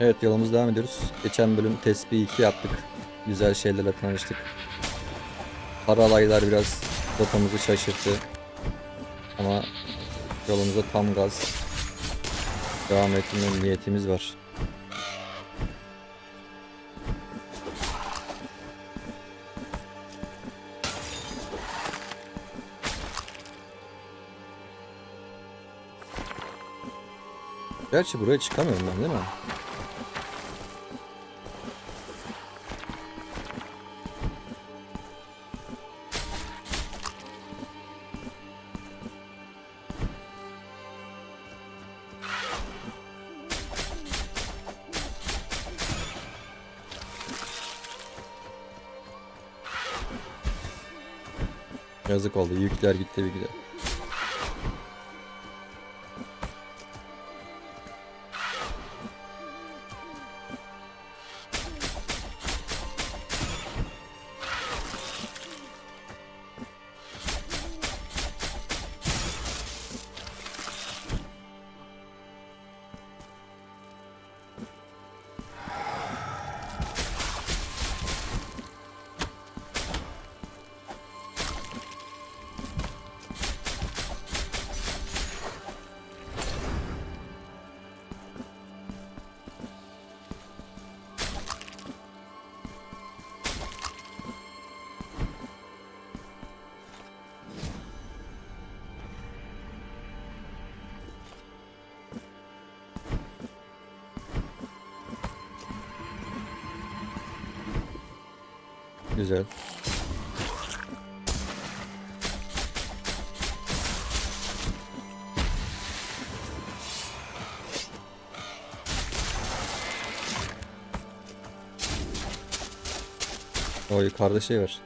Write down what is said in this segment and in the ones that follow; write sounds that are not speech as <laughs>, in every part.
Evet yolumuz devam ediyoruz. Geçen bölüm tespih 2 yaptık. Güzel şeylerle tanıştık. Para alaylar biraz rotamızı şaşırttı. Ama yolumuza tam gaz devam etme niyetimiz var. Gerçi buraya çıkamıyorum ben değil mi? Yazık oldu. Yükler gitti bir güzel. Güzel. O yukarıda şey var.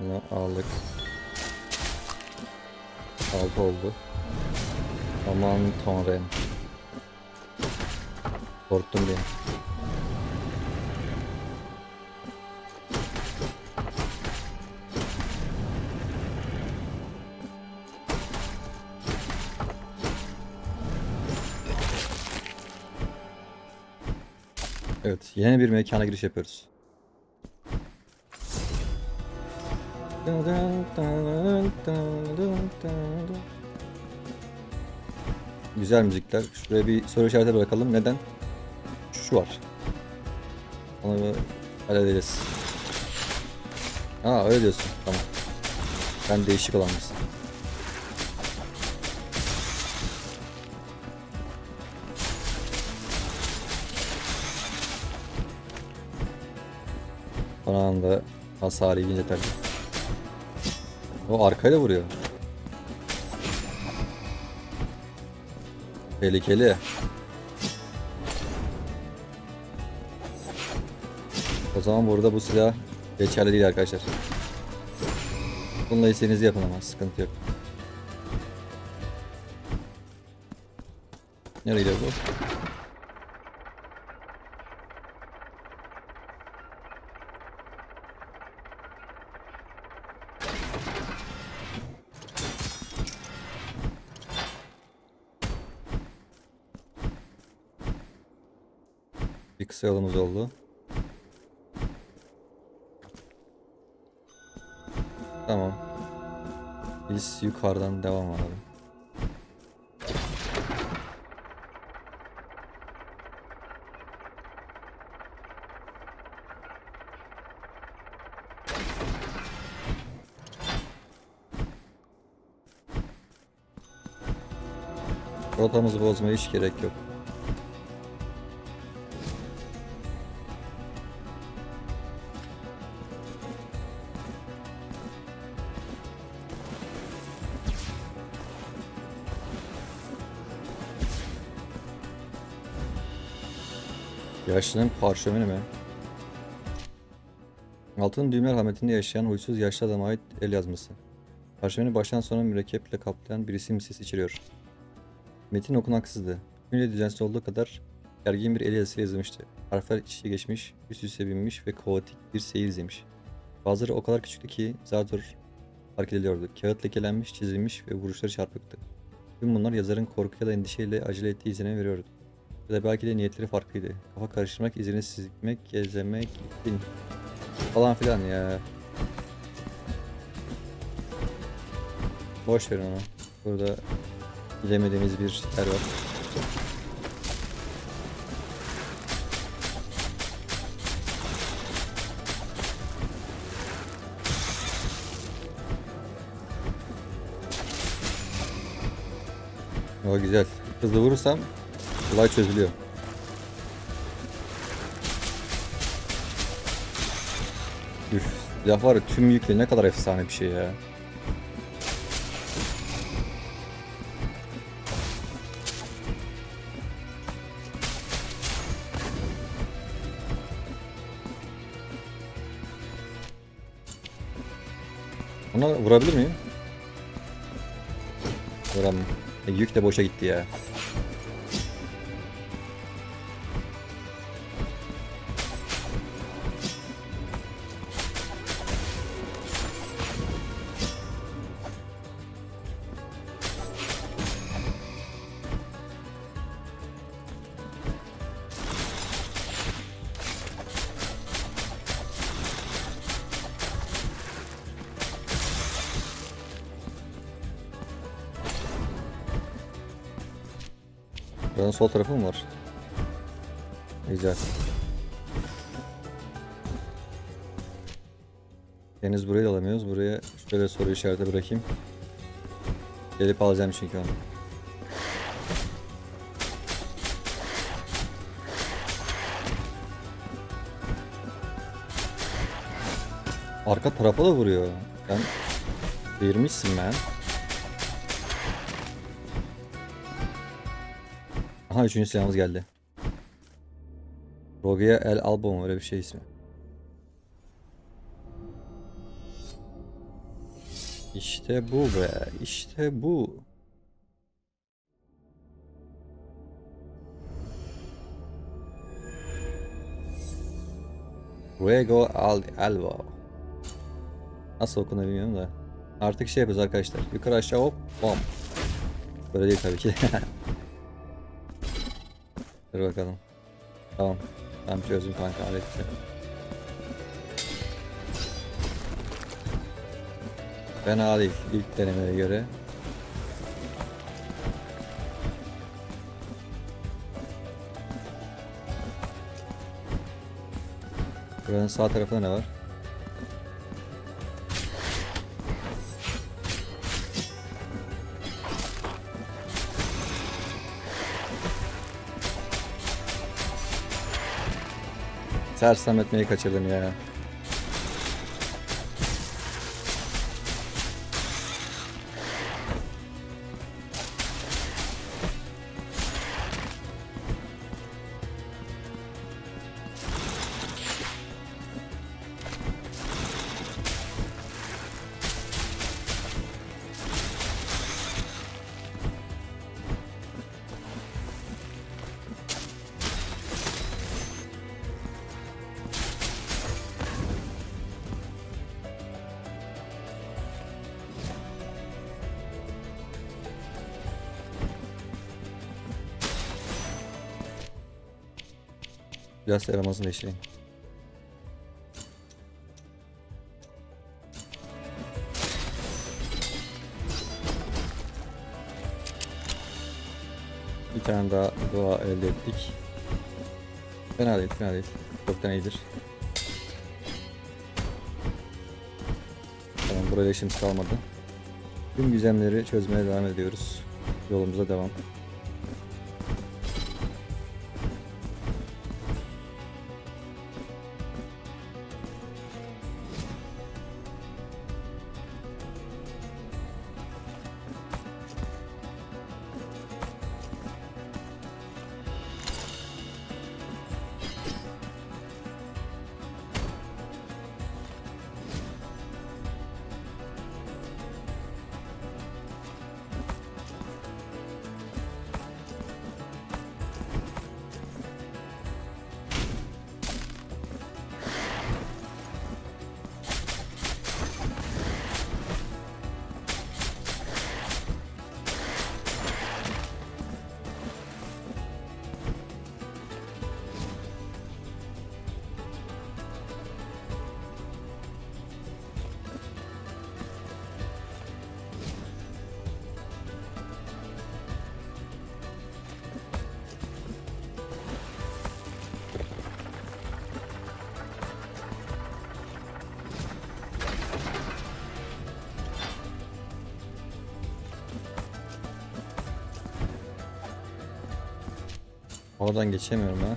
Bunu aldık. Altı oldu. Aman tanrım. Korktum bir Evet, yeni bir mekana giriş yapıyoruz. Güzel müzikler. Şuraya bir soru işareti bırakalım. Neden? Şu var. Onu bir hallederiz. Aa öyle diyorsun. Tamam. Ben değişik olanmışsın. Anda hasarı yiyince tabii. O arkayla vuruyor. Tehlikeli. O zaman burada bu silah geçerli değil arkadaşlar. Bununla istediğinizi yapın ama sıkıntı yok. Nereye gidiyor bu? Bir kısa yolumuz oldu. Tamam. Biz yukarıdan devam edelim. Rotamızı bozmaya hiç gerek yok. Yaşlının parşömeni mi? Altın düğmeler rahmetinde yaşayan huysuz yaşlı adama ait el yazması. Parşömeni baştan sona mürekkeple kaplayan bir isim sesi içeriyor. Metin okunaksızdı. Tümüyle düzensiz olduğu kadar gergin bir el yazısıyla yazılmıştı. Harfler iç içe geçmiş, üst üste binmiş ve kaotik bir seyir izlemiş. Bazıları o kadar küçüktü ki zar zor fark ediliyordu. Kağıt lekelenmiş, çizilmiş ve vuruşları çarpıktı. Tüm bunlar yazarın korku ya da endişeyle acele ettiği izlenimi veriyordu. Ya da belki de niyetleri farklıydı. Kafa karıştırmak, izini silmek, gezemek, bin falan filan ya. Boş verin onu. Burada bilemediğimiz bir yer var. O güzel. Hızlı vurursam kolay çözülüyor. Üf, silah var ya tüm yükle ne kadar efsane bir şey ya. Ona vurabilir miyim? Vuramam. E, yük de boşa gitti ya. Buranın sol tarafı mı var? Güzel. Henüz burayı da alamıyoruz. Buraya şöyle soru işareti bırakayım. Gelip alacağım çünkü onu. Arka tarafa da vuruyor. Sen değirmişsin ben. Aha üçüncü silahımız geldi. Rogia El Albo öyle bir şey ismi. İşte bu be. işte bu. Ruego Al Albo. Nasıl okunuyor bilmiyorum da. Artık şey yapıyoruz arkadaşlar. Yukarı aşağı hop bom. Böyle değil tabii ki. <laughs> Dur bakalım. Tamam. Ben çözdüm kanka halletti. Fena değil ilk denemeye göre. Buranın sağ tarafında ne var? Sersem etmeyi kaçırdım ya. Biraz aramasını değiştireyim. Bir tane daha doğa elde ettik. Fena değil, fena değil. Çoktan iyidir. Tamam, burada işimiz kalmadı. Tüm gizemleri çözmeye devam ediyoruz. Yolumuza devam. Oradan geçemiyorum ha.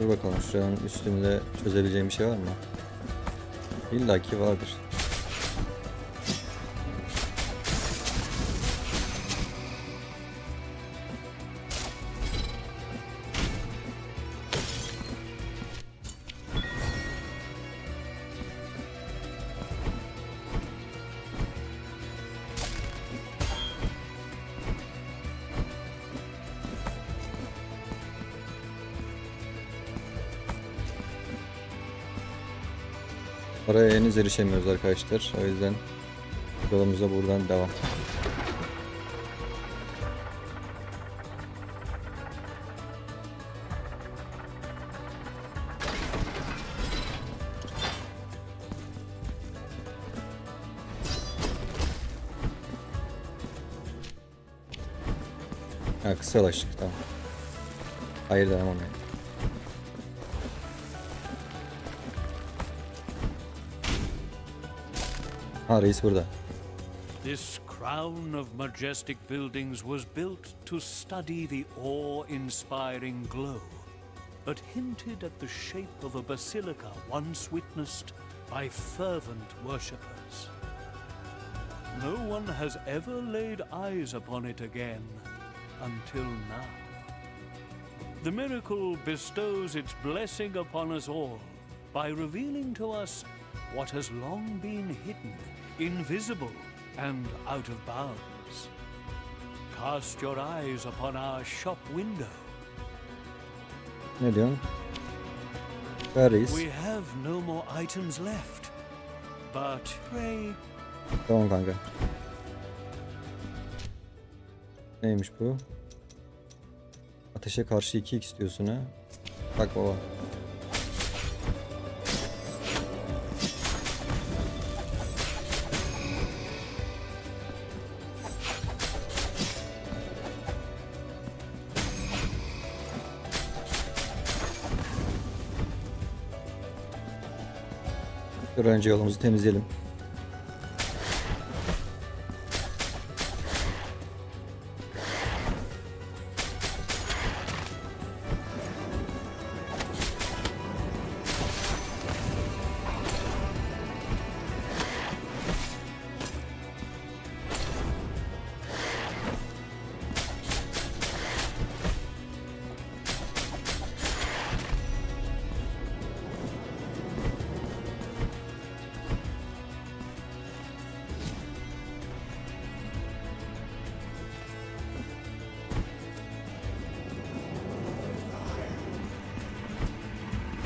Dur bakalım şuranın üstünde çözebileceğim bir şey var mı? İlla ki vardır. Oraya henüz erişemiyoruz arkadaşlar. O yüzden yolumuza buradan devam. Ha kısalaştık tamam. Hayır denemem yani. This crown of majestic buildings was built to study the awe inspiring glow that hinted at the shape of a basilica once witnessed by fervent worshippers. No one has ever laid eyes upon it again until now. The miracle bestows its blessing upon us all by revealing to us what has long been hidden, invisible, and out of bounds. Cast your eyes upon our shop window. Ne diyorsun? Reis. We have no more items left, but pray Tamam kanka. Neymiş bu? Ateşe karşı 2x diyorsun ha. Bak baba. Dur önce yolumuzu temizleyelim.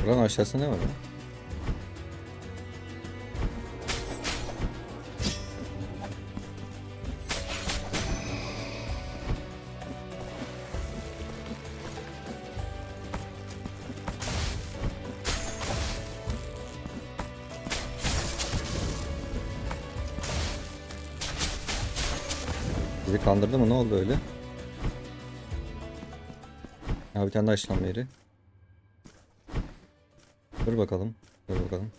Buranın aşağısında ne var ya? Bizi kandırdı mı? Ne oldu öyle? Ya bir tane daha işlem yeri. Dur bakalım. Dur bakalım.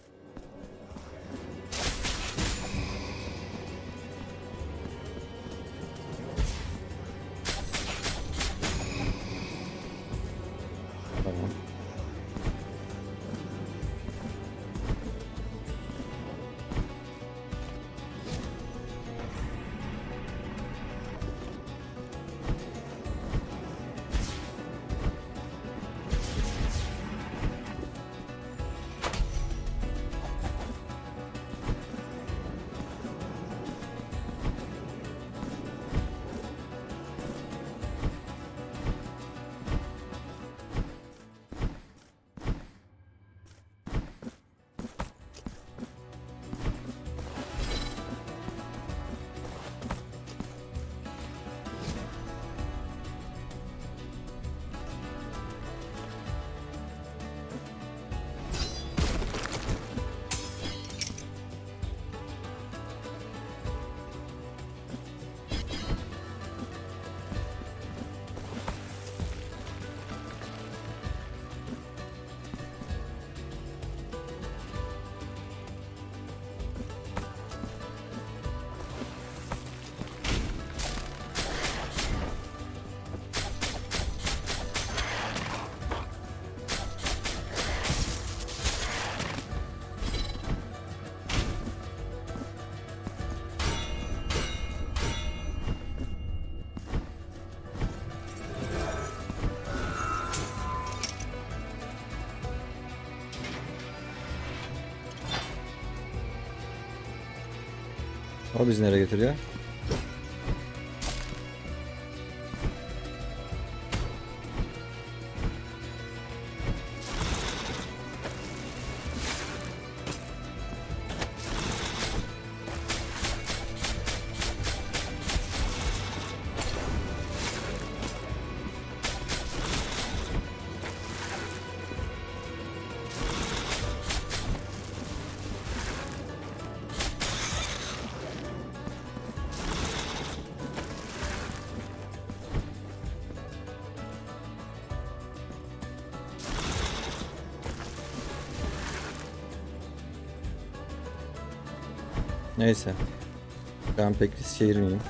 O bizi nereye götürüyor? Neyse. Ben pek risk çevirmeyeyim.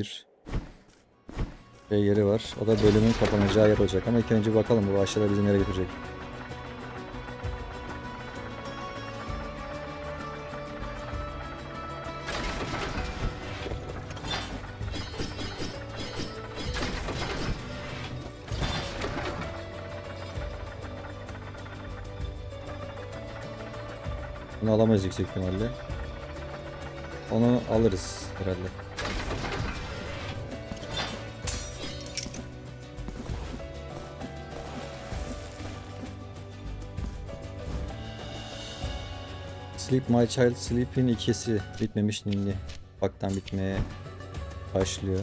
Bir şey yeri var. O da bölümün kapanacağı yer olacak. Ama ilk önce bakalım bu aşağıda bizi nereye götürecek. Bunu alamayız yüksek ihtimalle. Onu alırız herhalde. Sleep My Child Sleep'in ikisi bitmemiş ninni. Baktan bitmeye başlıyor.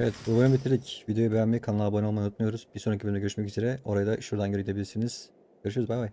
Evet bu bölümü bitirdik. Videoyu beğenmeyi, kanala abone olmayı unutmuyoruz. Bir sonraki bölümde görüşmek üzere. Orayı da şuradan görebilirsiniz. Görüşürüz bay bay.